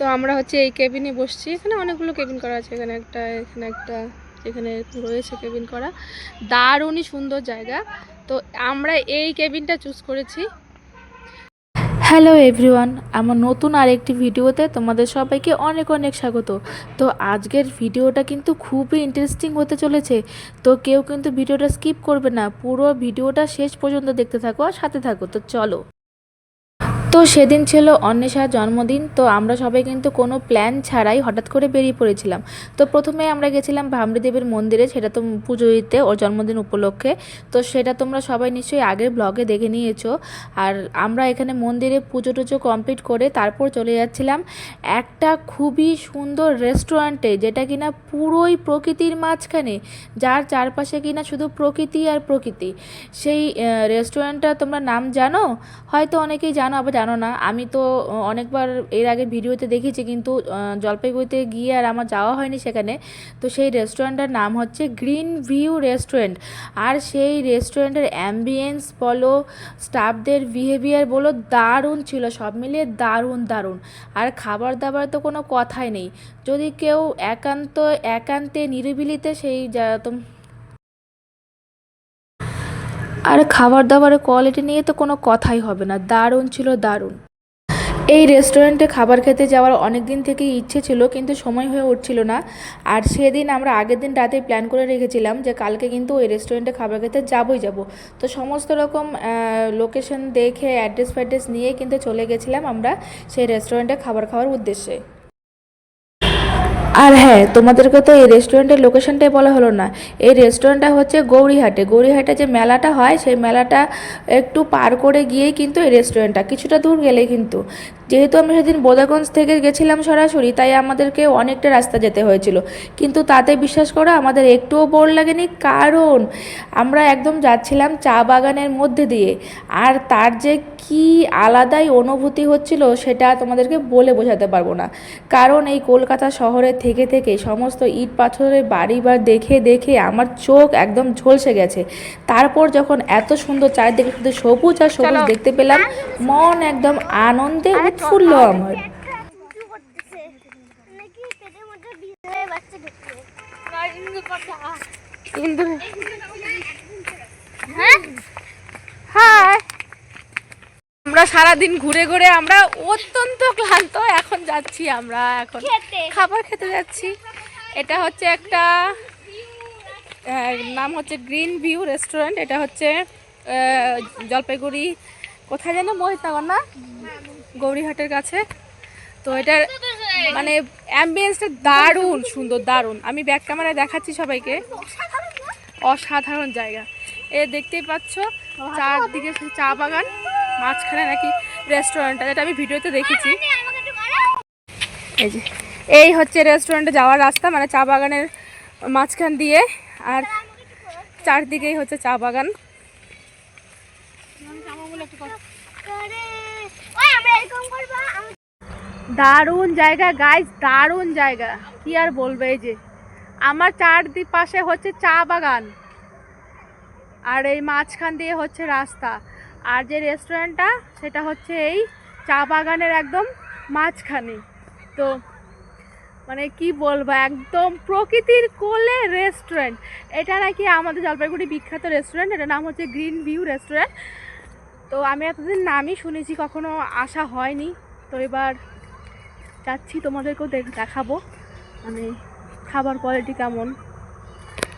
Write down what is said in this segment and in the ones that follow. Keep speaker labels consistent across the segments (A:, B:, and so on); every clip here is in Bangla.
A: তো আমরা হচ্ছে এই কেবিনে বসছি। এখানে অনেকগুলো কেবিন করা আছে। এখানে একটা এখানে একটা এখানে রয়েছে কেবিন করা। দারুণই সুন্দর জায়গা। তো আমরা এই কেবিনটা চুজ করেছি।
B: হ্যালো এভরিওয়ান আমার নতুন আরেকটি ভিডিওতে তোমাদের সবাইকে অনেক অনেক স্বাগত। তো আজকের ভিডিওটা কিন্তু খুবই ইন্টারেস্টিং হতে চলেছে। তো কেউ কিন্তু ভিডিওটা স্কিপ করবে না। পুরো ভিডিওটা শেষ পর্যন্ত দেখতে থাকো আর সাথে থাকো। তো চলো। তো সেদিন ছিল অন্বেষার জন্মদিন, তো আমরা সবাই কিন্তু কোনো প্ল্যান ছাড়াই হঠাৎ করে বেরিয়ে পড়েছিলাম। তো প্রথমে আমরা গেছিলাম ভামরিদেবের মন্দিরে, সেটা তো পুজো দিতে ওর জন্মদিন উপলক্ষে। তো সেটা তোমরা সবাই নিশ্চয়ই আগের ব্লগে দেখে নিয়েছো। আর আমরা এখানে মন্দিরে পুজো টুজো কমপ্লিট করে তারপর চলে যাচ্ছিলাম একটা খুবই সুন্দর রেস্টুরেন্টে যেটা কিনা পুরোই প্রকৃতির মাঝখানে, যার চারপাশে কিনা শুধু প্রকৃতি আর প্রকৃতি। সেই রেস্টুরেন্টটা তোমরা নাম জানো? হয়তো অনেকেই জানো আবার জানো না আমি তো অনেকবার এর আগে ভিডিওতে দেখেছি কিন্তু জলপাইগুড়িতে গিয়ে আর আমার যাওয়া হয়নি সেখানে। তো সেই রেস্টুরেন্টটার নাম হচ্ছে গ্রিন ভিউ রেস্টুরেন্ট। আর সেই রেস্টুরেন্টের অ্যাম্বিয়েন্স বলো, স্টাফদের বিহেভিয়ার বলো, দারুণ ছিল। সব মিলিয়ে দারুণ দারুণ। আর খাবার দাবার তো কোনো কথাই নেই। যদি কেউ একান্ত, একান্তে, নিরিবিলিতে সেই আর খাবার দাবারের কোয়ালিটি নিয়ে তো কোনো কথাই হবে না। দারুণ ছিল, দারুণ। এই রেস্টুরেন্টে খাবার খেতে যাওয়ার অনেক দিন থেকেই ইচ্ছে ছিল, কিন্তু সময় হয়ে উঠছিল না। আর সেদিন আমরা আগের দিন রাতে প্ল্যান করে রেখেছিলাম যে কালকে কিন্তু ওই রেস্টুরেন্টে খাবার খেতে যাবই যাব। তো সমস্ত রকম লোকেশন দেখে অ্যাড্রেস ফ্যাড্রেস নিয়ে কিন্তু চলে গেছিলাম আমরা সেই রেস্টুরেন্টে খাবার খাওয়ার উদ্দেশ্যে। আর হ্যাঁ তোমাদেরকে তো এই রেস্টুরেন্টের লোকেশনটাই বলা হলো না। এই রেস্টুরেন্টটা হচ্ছে গৌরীহাটে। গৌরীহাটে যে মেলাটা হয়, সেই মেলাটা একটু পার করে গিয়েই কিন্তু এই রেস্টুরেন্টটা কিছুটা দূর গেলে কিন্তু। যেহেতু আমরা সেদিন বোদাগঞ্জ থেকে গেছিলাম সরাসরি তাই আমাদেরকে অনেকটা রাস্তা যেতে হয়েছিল। কিন্তু তাতে বিশ্বাস করো আমাদের একটুও বোর লাগেনি কারণ আমরা একদম যাচ্ছিলাম চা বাগানের মধ্যে দিয়ে। আর তার যে কি আলাদাই অনুভূতি হচ্ছিল সেটা তোমাদেরকে বলে বোঝাতে পারব না। কারণ এই কলকাতা শহরে থেকে থেকে সমস্ত ইট পাথরের বাড়ি বার দেখে দেখে আমার চোখ একদম ঝলসে গেছে। তারপর যখন এত সুন্দর চারিদিকে শুধু সবুজ আর সবুজ দেখতে পেলাম মন একদম আনন্দে উৎফুল্ল আমার।
C: হয়ে? হ্যাঁ
A: আমরা সারাদিন ঘুরে ঘুরে আমরা অত্যন্ত ক্লান্ত এখন যাচ্ছি আমরা এখন খাবার খেতে যাচ্ছি। এটা হচ্ছে একটা নাম হচ্ছে গ্রিন ভিউ রেস্টুরেন্ট। এটা হচ্ছে আহ, জলপাইগুড়ি কোথায় যেন মহিতনগর না? গৌরীহাটের কাছে। তো এটার মানে অ্যাম্বিয়েন্সটা দারুণ, সুন্দর, দারুণ। আমি ব্যাক ক্যামেরায় দেখাচ্ছি সবাইকে। অসাধারণ জায়গা। এ দেখতেই পাচ্ছ, চারদিকে চা বাগান, মাঝখানে নাকি রেস্টুরেন্টটা যেটা আমি ভিডিওতে দেখেছি। এই যে, এই হচ্ছে রেস্টুরেন্টে যাওয়ার রাস্তা মানে চা বাগানের মাঝখান দিয়ে। আর চারদিকেই হচ্ছে চা বাগান
C: করে ওই আমরা এরকম করব আমি
A: দারুণ জায়গা গাইজ দারুণ জায়গা। কি আর বলবে, এই যে, আমার চারদিক পাশে হচ্ছে চা বাগান। আর এই মাঝখান দিয়ে হচ্ছে রাস্তা। আর যে রেস্টুরেন্টটা সেটা হচ্ছে এই চা বাগানের একদম মাঝখানে। তো মানে কি বলব, একদম প্রকৃতির কোলে রেস্টুরেন্ট এটা নাকি আমাদের জলপাইগুড়ি বিখ্যাত রেস্টুরেন্ট এটার নাম হচ্ছে গ্রিন ভিউ রেস্টুরেন্ট তো আমি এতদিন নামই শুনেছি, কখনো আসা হয়নি। তো এবার যাচ্ছি, তোমাদেরকেও দেখ- দেখাবো। মানে খাবার কোয়ালিটি কেমন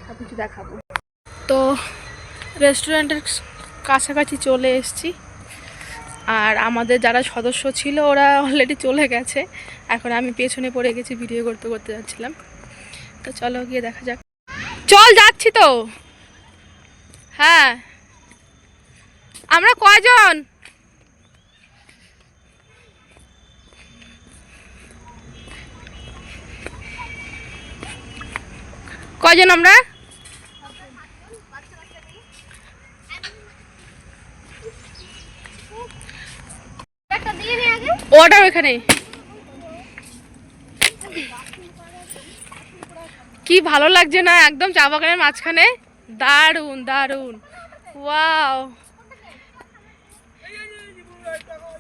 A: সব কিছু দেখাবো। তো রেস্টুরেন্টের কাছাকাছি চলে এসেছি। আর আমাদের যারা সদস্য ছিল, ওরা অলরেডি চলে গেছে। এখন আমি পেছনে পড়ে গেছি ভিডিও করতে করতে যাচ্ছিলাম। তো চলো গিয়ে দেখা যাক। চল যাচ্ছি তো। হ্যাঁ। আমরা কয়জন কয়জন আমরা? ওটা ওইখানে। কি ভালো লাগছে না? একদম চা বাগানের মাঝখানে। দারুণ দারুণ ওয়াও
C: কোনটা যাবা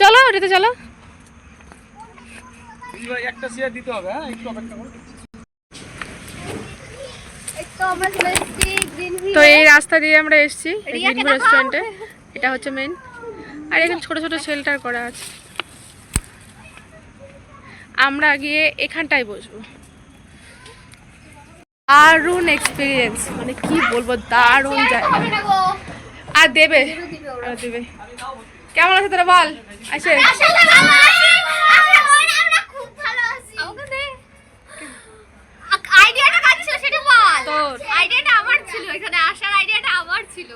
A: চলো ওটাতে চলো।
D: একটা শেয়ার দিতে হবে হ্যাঁ? একটু অপেক্ষা করো।
C: তো
A: এই রাস্তা দিয়ে আমরা এসেছি রেস্টুরেন্টে। এটা হচ্ছে মেন আর এখানে ছোট ছোট শেল্টার করা আছে। আমরা গিয়ে এখানটায় বসবো। দারুণ এক্সপিরিয়েন্স মানে কি বলব দারুণ জায়গা। আর দেবে। আর দেবে। কেমন আছে তোরা বল?
C: ছিল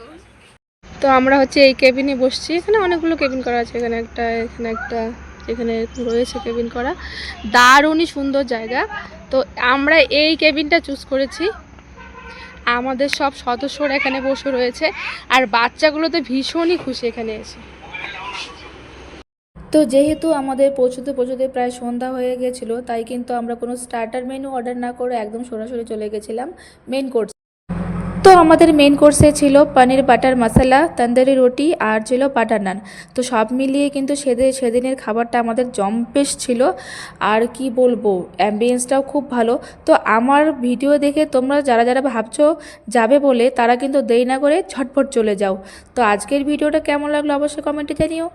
A: তো আমরা হচ্ছে এই কেবিনে বসছি। এখানে অনেকগুলো কেবিন করা আছে। এখানে একটা এখানে একটা, এখানে রয়েছে কেবিন করা। দারুণই সুন্দর জায়গা। তো আমরা এই কেবিনটা চুজ করেছি। আমাদের সব সদস্যরা এখানে বসে রয়েছে আর বাচ্চাগুলো তো ভীষণই খুশি এখানে এসে।
B: তো যেহেতু আমাদের পৌঁছতে পৌঁছতে প্রায় সন্ধ্যা হয়ে গেছিল, তাই কিন্তু আমরা কোনো স্টার্টার মেনু অর্ডার না করে একদম সরাসরি চলে গেছিলাম মেন কোর্স তো আমাদের মেন কোর্সে ছিল পনির বাটার মশলা তন্দুরি রুটি আর ছিল বাটার নান তো সব মিলিয়ে কিন্তু সেদিন সেদিনের খাবারটা আমাদের জম্পেশ ছিল। আর কি বলব অ্যাম্বিয়েন্সটাও খুব ভালো। তো আমার ভিডিও দেখে তোমরা যারা যারা ভাবছ যাবে বলে, তারা কিন্তু দেরি না করে ঝটপট চলে যাও। তো আজকের ভিডিওটা কেমন লাগল অবশ্যই কমেন্টে জানিও।